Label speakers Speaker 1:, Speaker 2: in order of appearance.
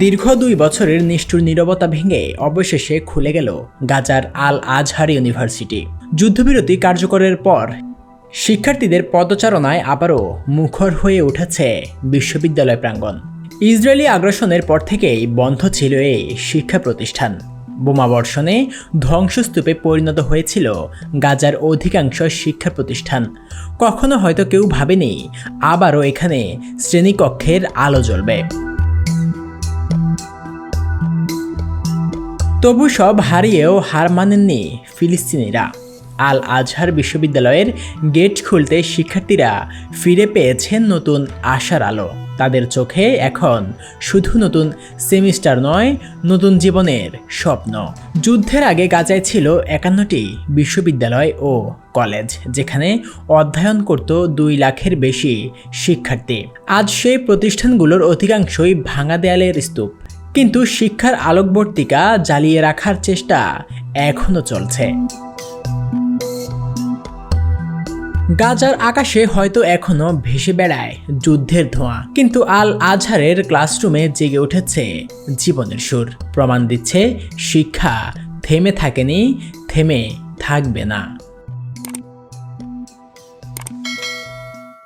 Speaker 1: দীর্ঘ দুই বছরের নিষ্ঠুর নীরবতা ভেঙে অবশেষে খুলে গেল গাজার আল আজহার ইউনিভার্সিটি। যুদ্ধবিরতি কার্যকরের পর শিক্ষার্থীদের পদচারণায় আবারও মুখর হয়ে উঠেছে বিশ্ববিদ্যালয় প্রাঙ্গণ। ইসরায়েলি আগ্রাসনের পর থেকেই বন্ধ ছিল এই শিক্ষা প্রতিষ্ঠান বোমাবর্ষণে ধ্বংসস্তূপে পরিণত হয়েছিল গাজার অধিকাংশ শিক্ষা প্রতিষ্ঠান কখনো হয়তো কেউ ভাবেনি আবারও এখানে শ্রেণীকক্ষের আলো জ্বলবে। তবু সব হারিয়েও হার মানেননি ফিলিস্তিনিরা। আল আজহার বিশ্ববিদ্যালয়ের গেট খুলতে শিক্ষার্থীরা ফিরে পেয়েছেন নতুন আশার আলো। তাদের চোখে এখন শুধু নতুন সেমিস্টার নয়, নতুন জীবনের স্বপ্ন। যুদ্ধের আগে গাজায় ছিল একান্নটি বিশ্ববিদ্যালয় ও কলেজ, যেখানে অধ্যয়ন করত দুই লাখের বেশি শিক্ষার্থী। আজ সেই প্রতিষ্ঠানগুলোর অধিকাংশই ভাঙা দেয়ালের স্তূপ। কিন্তু শিক্ষার আলোকবর্তিকা জ্বালিয়ে রাখার চেষ্টা এখনও চলছে। গাজার আকাশে হয়তো এখনও ভেসে বেড়ায় যুদ্ধের ধোঁয়া, কিন্তু আল আজহারের ক্লাসরুমে জেগে উঠেছে জীবনের সুর। প্রমাণ দিচ্ছে, শিক্ষা থেমে থাকেনি, থেমে থাকবে না।